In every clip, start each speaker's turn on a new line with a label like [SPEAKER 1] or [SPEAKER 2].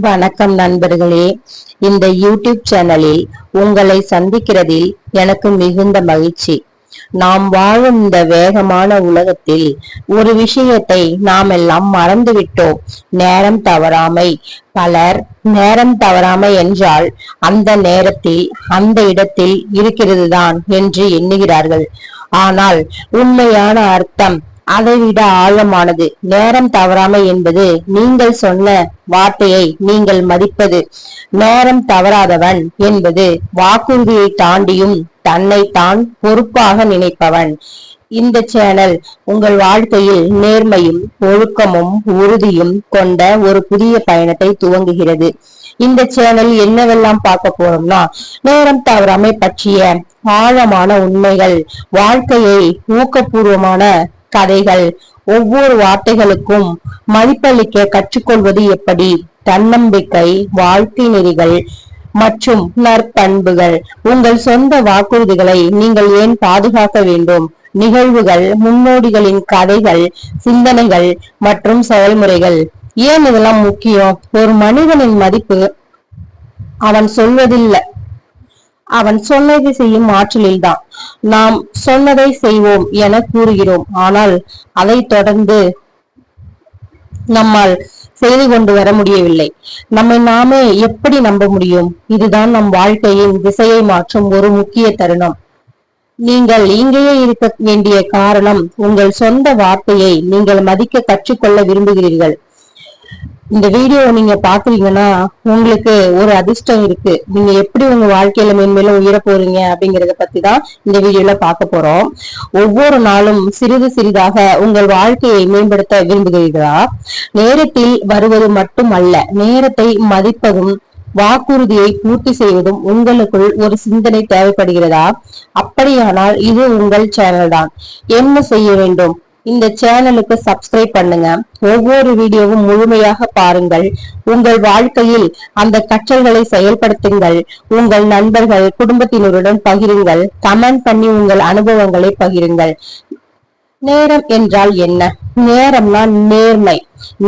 [SPEAKER 1] வணக்கம் நண்பர்களே. இந்த யூடியூப் சேனலில் உங்களை சந்திக்கிறதில் எனக்கு மிகுந்த மகிழ்ச்சி. நாம் வாழும் இந்த வேகமான உலகத்தில் ஒரு விஷயத்தை நாம் எல்லாம் மறந்துவிட்டோம். நேரம் தவறாமை. பலர் நேரம் தவறாமை என்றால் அந்த நேரத்தில் அந்த இடத்தில் இருக்கிறது தான் என்று எண்ணுகிறார்கள். ஆனால் உண்மையான அர்த்தம் அதைவிட ஆழமானது. நேரம் தவறாமை என்பது நீங்கள் சொன்ன வார்த்தையை நீங்கள் மதிப்பது. நேரம் தவறாதவன் என்பது வாக்குறுதியை தாண்டியும் தன்னை தான் பொறுப்பாக நினைப்பவன். இந்த சேனல் உங்கள் வாழ்க்கையில் நேர்மையும் ஒழுக்கமும் உறுதியும் கொண்ட ஒரு புதிய பயணத்தை துவங்குகிறது. இந்த சேனல் என்னவெல்லாம் பார்க்க போறோம்னா நேரம் தவறாமை பற்றிய ஆழமான உண்மைகள் வாழ்க்கையை ஊக்கபூர்வமான கதைகள். ஒவ்வொரு வார்த்தைகளுக்கும் மதிப்பளிக்க கற்றுக்கொள்வது எப்படி? தன்னம்பிக்கை வாழ்க்கை நெறிகள் மற்றும் நற்பண்புகள். உங்கள் சொந்த வாக்குறுதிகளை நீங்கள் ஏன் பாதுகாக்க வேண்டும்? நிகழ்வுகள் முன்னோடிகளின் கதைகள் சிந்தனைகள் மற்றும் செயல்முறைகள். ஏன் இதெல்லாம் முக்கியம்? ஒரு மனிதனின் மதிப்பு அவன் சொல்வதில்லை. அவன் சொன்னதை செய்யும் ஆற்றலில்தான். நாம் சொன்னதை செய்வோம் என கூறுகிறோம். ஆனால் அதை தொடர்ந்து நம்மால் செய்து கொண்டு வர முடியவில்லை. நம்மை நாமே எப்படி நம்ப முடியும்? இதுதான் நம் வாழ்க்கையின் திசையை மாற்றும் ஒரு முக்கிய தருணம். நீங்கள் இங்கேயே இருக்க வேண்டிய காரணம் உங்கள் சொந்த வார்த்தையை நீங்கள் மதிக்க கற்றுக்கொள்ள விரும்புகிறீர்கள். இந்த வீடியோ நீங்க பாக்குறீங்கன்னா உங்களுக்கு ஒரு அதிர்ஷ்டம் இருக்கு. நீங்க எப்படி உங்க வாழ்க்கையில மேன்மேலும் உயர போறீங்க அப்படிங்கறத பத்தி தான் இந்த வீடியோல பார்க்க போறோம். ஒவ்வொரு நாளும் சிறிது சிறிதாக உங்கள் வாழ்க்கையை மேம்படுத்த விரும்புகிறீர்களா? நேரத்தில் வருவது மட்டும் அல்ல நேரத்தை மதிப்பதும் வாக்குறுதியை பூர்த்தி செய்வதும் உங்களுக்குள் ஒரு சிந்தனை தேவைப்படுகிறதா? அப்படியானால் இது உங்கள் சேனல் தான். என்ன செய்ய வேண்டும்? இந்த சேனலுக்கு சப்ஸ்கிரைப் பண்ணுங்க. ஒவ்வொரு வீடியோவும் முழுமையாக பாருங்கள். உங்கள் வாழ்க்கையில் அந்த கற்றல்களை செயல்படுத்துங்கள். உங்கள் நண்பர்கள் குடும்பத்தினருடன் பகிருங்கள். கமெண்ட் பண்ணி உங்கள் அனுபவங்களை பகிருங்கள். நேரம் என்றால் என்ன? நேரம்னா நேர்மை.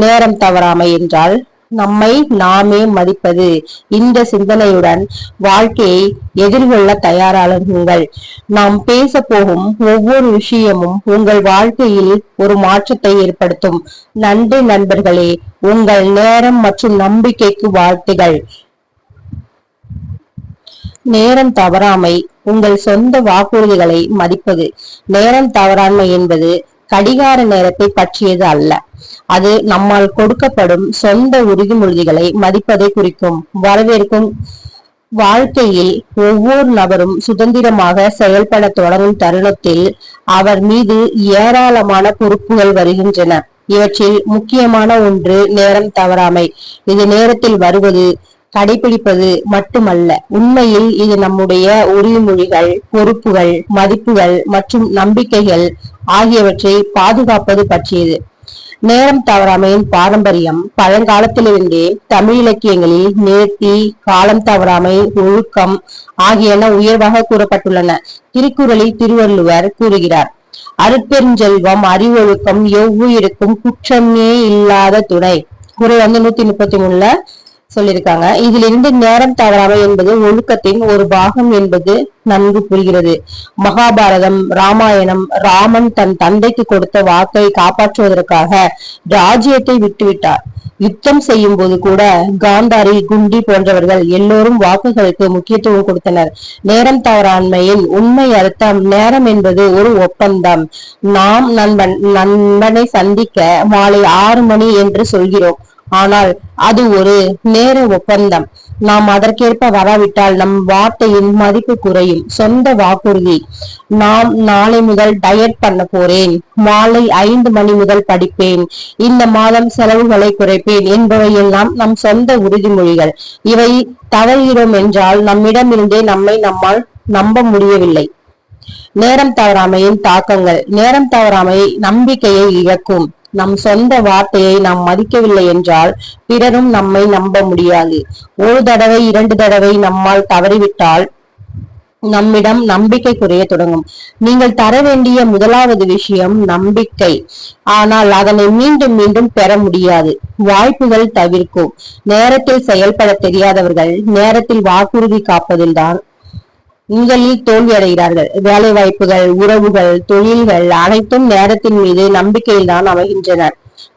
[SPEAKER 1] நேரம் தவறாமை என்றால் நம்மை நாமே மதிப்பது. இந்த சிந்தனையுடன் வாழ்க்கையை எதிர்கொள்ள தயாராகுங்கள் நாம் பேச போகும் ஒவ்வொரு விஷயமும் உங்கள் வாழ்க்கையில் ஒரு மாற்றத்தை ஏற்படுத்தும். நன்றி நண்பர்களே உங்கள் நேரம் மற்றும் நம்பிக்கைக்கு வாழ்த்துகள். நேரம் தவறாமை உங்கள் சொந்த வாக்குறுதிகளை மதிப்பது. நேரம் தவறாமை என்பது கடிகார நேரத்தை பற்றியது அல்ல. அது நம்மால் கொடுக்கப்படும் சொந்த உறுதிமொழிகளை மதிப்பதை குறிக்கும். வரவேற்கும் வாழ்க்கையில் ஒவ்வொரு நபரும் சுதந்திரமாக செயல்பட தொடங்கும் தருணத்தில் அவர் மீது ஏராளமான பொறுப்புகள் வருகின்றன. இவற்றில் முக்கியமான ஒன்று நேரம் தவறாமை. இது நேரத்தில் வருவது கடைபிடிப்பது மட்டுமல்ல உண்மையில் இது நம்முடைய உரிமொழிகள் பொறுப்புகள் மதிப்புகள் மற்றும் நம்பிக்கைகள் ஆகியவற்றை பாதுகாப்பது பற்றியது. நேரம் தவறாமையின் பாரம்பரியம். பழங்காலத்திலிருந்தே தமிழ் இலக்கியங்களில் நேர்த்தி காலம் தவறாமை ஒழுக்கம் ஆகியன உயர்வாக கூறப்பட்டுள்ளன. திருக்குறளில் திருவள்ளுவர் கூறுகிறார் அருட்பெருஞ்செல்வம் அறிவொழுக்கம் எவ்வுயிருக்கும் குற்றமே இல்லாத துணை. குறை வந்து நூத்தி முப்பத்தி மூணுல சொல்லியிருக்காங்க. இதிலிருந்து நேரம் தவறாமை என்பது ஒழுக்கத்தின் ஒரு பாகம் என்பது நன்கு புரிகிறது. மகாபாரதம் ராமாயணம் ராமன் தன் தந்தைக்கு கொடுத்த வாக்கை காப்பாற்றுவதற்காக ராஜ்யத்தை விட்டுவிட்டார். யுத்தம் செய்யும் போது கூட காந்தாரி குண்டி போன்றவர்கள் எல்லோரும் வாக்குகளுக்கு முக்கியத்துவம் கொடுத்தனர். நேரம் தவறாண்மையின் உண்மை அர்த்தம் நேரம் என்பது ஒரு ஒப்பந்தம். நாம் நண்பன் நண்பனை சந்திக்க மாலை ஆறு மணி என்று சொல்கிறோம். ஆனால் அது ஒரு நேர ஒப்பந்தம். நாம் அதற்கேற்ப வராவிட்டால் நம் வார்த்தையின் மதிப்பு குறையும். சொந்த வாக்குறுதி. நாம் நாளை முதல் டயட் பண்ண போறேன். மாலை ஐந்து மணி முதல் படிப்பேன். இந்த மாதம் செலவுகளை குறைப்பேன் என்பவையெல்லாம் நம் சொந்த உறுதிமொழிகள். இவை தவறுகிறோம் என்றால் நம்மிடமிருந்தே நம்மை நம்மால் நம்ப முடியவில்லை. நேரம் தவறாமையின் தாக்கங்கள். நேரம் தவறாமை நம்பிக்கையை இழக்கும். நம் சொந்த வார்த்தையை நாம் மதிக்கவில்லை என்றால் பிறரும் நம்மை நம்ப முடியாது. ஒரு தடவை இரண்டு தடவை நம்மால் தவறிவிட்டால் நம்மிடம் நம்பிக்கை குறைய தொடங்கும். நீங்கள் தர வேண்டிய முதலாவது விஷயம் நம்பிக்கை. ஆனால் அதனை மீண்டும் மீண்டும் பெற முடியாது. வாய்ப்புகள் தவிர்க்கும். நேரத்தில் செயல்பட தெரியாதவர்கள் நேரத்தில் வாக்குறுதி காப்பதில்தான் முதலில் தோல்வி அடைகிறார்கள் வேலை வாய்ப்புகள் உறவுகள் தொழில்கள் அனைத்தும் நேரத்தின் மீது நம்பிக்கையில் தான் அமைகின்றன.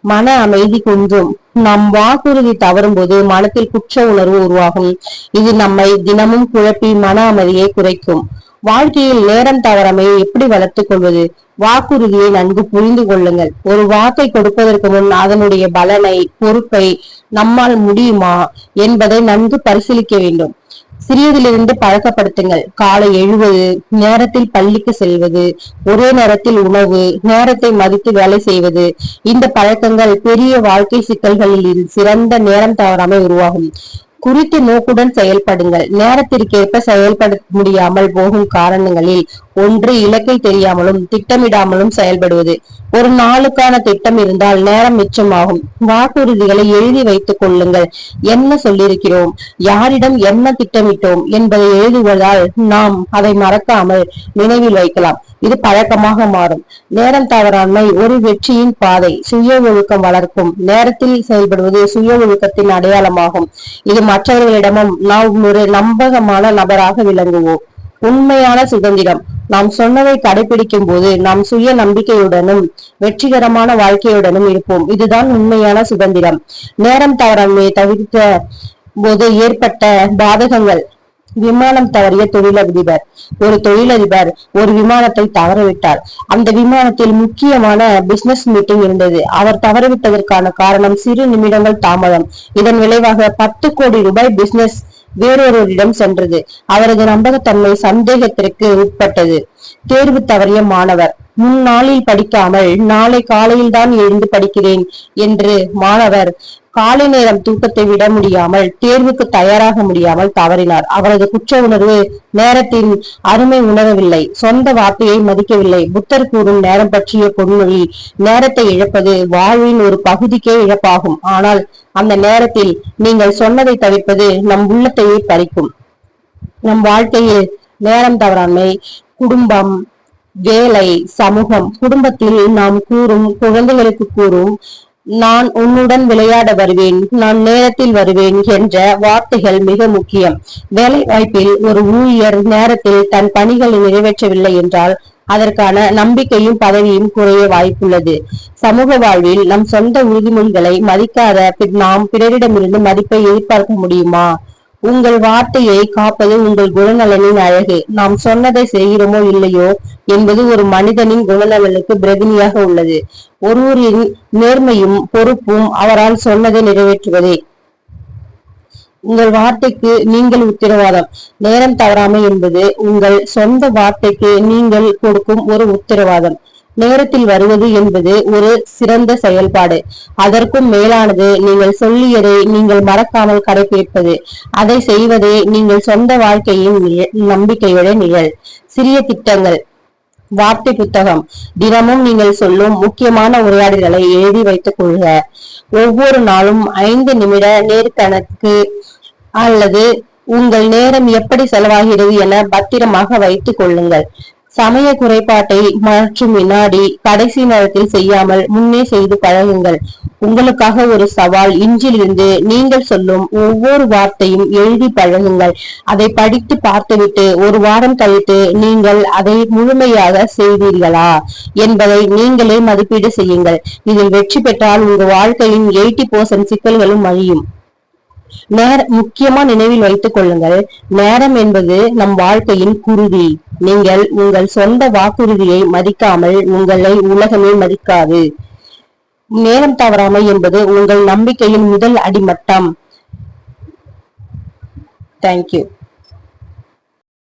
[SPEAKER 1] மன அமைதி குன்றும் நம் வாக்குறுதி தவறும் போது மனத்தில் குற்ற உணர்வு உருவாகும். இது நம்மை தினமும் குழப்பி மன அமைதியை குறைக்கும். வாழ்க்கையில் நேரம் தவறமை எப்படி வளர்த்துக் கொள்வது? வாக்குறுதியை நன்கு புரிந்து கொள்ளுங்கள். ஒரு வார்த்தை கொடுப்பதற்கு முன் அதனுடைய பலனை பொறுப்பை நம்மால் முடியுமா என்பதை நன்கு பரிசீலிக்க வேண்டும். சிறியதிலிருந்து பழக்கப்படுத்துங்கள். காலை எழுவது நேரத்தில் பள்ளிக்கு செல்வது ஒரே நேரத்தில் உணவு நேரத்தை மதித்து வேலை செய்வது. இந்த பழக்கங்கள் பெரிய வாழ்க்கை சிக்கல்களில் சிறந்த நேரம் தவறாமல் உருவாகும். குறித்து நோக்குடன் செயல்படுங்கள். நேரத்திற்கேற்ப செயல்பட முடியாமல் போகும் காரணங்களில் ஒன்று இலக்கை தெரியாமலும் திட்டமிடாமலும் செயல்படுவது. ஒரு நாளுக்கான திட்டம் இருந்தால் நேரம் மிச்சமாகும். வாக்குறுதிகளை எழுதி வைத்துக் கொள்ளுங்கள். என்ன சொல்லியிருக்கிறோம்? யாரிடம் என்ன திட்டமிட்டோம் என்பதை எழுதுவதால் நாம் அதை மறக்காமல் நினைவில் வைக்கலாம். இது பழக்கமாக மாறும். நேரம் தவறாண்மை ஒரு வெற்றியின் பாதை. சுய ஒழுக்கம் வளர்க்கும். நேரத்தில் செயல்படுவது சுய ஒழுக்கத்தின் அடையாளமாகும். இது மற்றவர்களிடமும் நாம் ஒரு நம்பகமான நபராக விளங்குவோம். உண்மையான சுதந்திரம். நாம் சொன்னதை கடைபிடிக்கும் போது நாம் சுய நம்பிக்கையுடனும் வெற்றிகரமான வாழ்க்கையுடனும் இருப்போம். இதுதான் உண்மையான சுதந்திரம். நேரம் தவறாமையை தவிர்த்த போது ஏற்பட்ட பாதகங்கள் விமானம் தவறிய தொழிலதிபர். ஒரு தொழிலதிபர் ஒரு விமானத்தை தவறவிட்டார். அந்த விமானத்தில் முக்கியமான பிசினஸ் மீட்டிங் இருந்தது. அவர் தவறவிட்டதற்கான காரணம் சிறு நிமிடங்கள் தாமதம். இதன் விளைவாக பத்து கோடி ரூபாய் பிசினஸ் வேறொருவரிடம் சென்றது. அவரது நம்பகத்தன்மை சந்தேகத்திற்கு உட்பட்டது. தேர்வு தவறிய மாணவர் முன்னாளில் படிக்காமல் நாளை காலையில் தான் எழுந்து படிக்கிறேன் என்று மாணவர் காலை நேரம் தூக்கத்தை விட முடியாமல் தேர்வுக்கு தயாராக முடியாமல் தவறினார். அவரது குற்ற உணர்வு நேரத்தின் அருமை உணரவில்லை. சொந்த வார்த்தையை மதிக்கவில்லை. புத்தர் கூறும் நேரம் பற்றிய பொன்மொழி நேரத்தை இழப்பது வாழ்வின் ஒரு பகுதிக்கே இழப்பாகும். ஆனால் அந்த நேரத்தில் நீங்கள் சொன்னதை தவிர்ப்பது நம் உள்ளத்தையே பறிக்கும். நம் வாழ்க்கையில் நேரம் தவறாமை குடும்பம் வேலை சமூகம் குடும்பத்தில் நாம் கூறும் குழந்தைகளுக்கு கூறும் நான் உன்னுடன் விளையாட வருவேன் நான் நேரத்தில் வருவேன் என்ற வார்த்தைகள் மிக முக்கியம். வேலை வாய்ப்பில் ஒரு ஊழியர் நேரத்தில் தன் பணிகளை நிறைவேற்றவில்லை என்றால் அதற்கான நம்பிக்கையும் பதவியும் குறைய வாய்ப்புள்ளது. சமூக வாழ்வில் நம் சொந்த உறுதிமொழிகளை மதிக்காத நாம் பிறரிடமிருந்து மதிப்பை எதிர்பார்க்க முடியுமா? உங்கள் வார்த்தையை காப்பது உங்கள் குணநலனின் அழகு. நாம் சொன்னதை செய்கிறோமோ இல்லையோ என்பது ஒரு மனிதனின் குணநலனுக்கு பிரதிநியாக உள்ளது. ஒருவரின் நேர்மையும் பொறுப்பும் அவரால் சொன்னதை நிறைவேற்றுவதே. உங்கள் வார்த்தைக்கு நீங்கள் உத்தரவாதம். நேரம் தவறாமை என்பது உங்கள் சொந்த வார்த்தைக்கு நீங்கள் கொடுக்கும் ஒரு உத்தரவாதம். நேரத்தில் வருவது என்பது ஒரு சிறந்த செயல்பாடு. அதற்கும் மேலானது நீங்கள் சொல்லியதை நீங்கள் மறக்காமல் கடைபிடிப்பது அதை செய்வதே நீங்கள் சொந்த வாழ்க்கையின் நம்பிக்கையுடைய நிழல். சிறிய திட்டங்கள். வார்த்தை புத்தகம். தினமும் நீங்கள் சொல்லும் முக்கியமான உரையாடல்களை எழுதி வைத்துக் கொள்க. ஒவ்வொரு நாளும் ஐந்து நிமிட நேர்கணக்கு அல்லது உங்கள் நேரம் எப்படி செலவாகிறது என பத்திரமாக வைத்துக் கொள்ளுங்கள். சமய குறைபாட்டை மாற்றும் வினாடி கடைசி நேரத்தில் செய்யாமல் முன்னே செய்து பழகுங்கள். உங்களுக்காக ஒரு சவால் இன்றிலிருந்து நீங்கள் சொல்லும் ஒவ்வொரு வார்த்தையும் எழுதி பழகுங்கள். அதை படித்து பார்த்துவிட்டு ஒரு வாரம் கழித்து நீங்கள் அதை முழுமையாக செய்தீர்களா என்பதை நீங்களே மதிப்பீடு செய்யுங்கள். இதில் வெற்றி பெற்றால் உங்கள் வாழ்க்கையின் எயிட்டி பர்சன்ட் சிக்கல்களும் அழியும். நேர முக்கியமா நினைவில் வைத்துக் கொள்ளுங்கள். நேரம் என்பது நம் வாழ்க்கையின் குருதி. நீங்கள் உங்கள் சொந்த வாக்குறுதியை மதிக்காமல் உங்களை உலகமே மதிக்காது. நேரம் தவறாமை என்பது உங்கள் நம்பிக்கையின் முதல் அடிமட்டம். தேங்க்யூ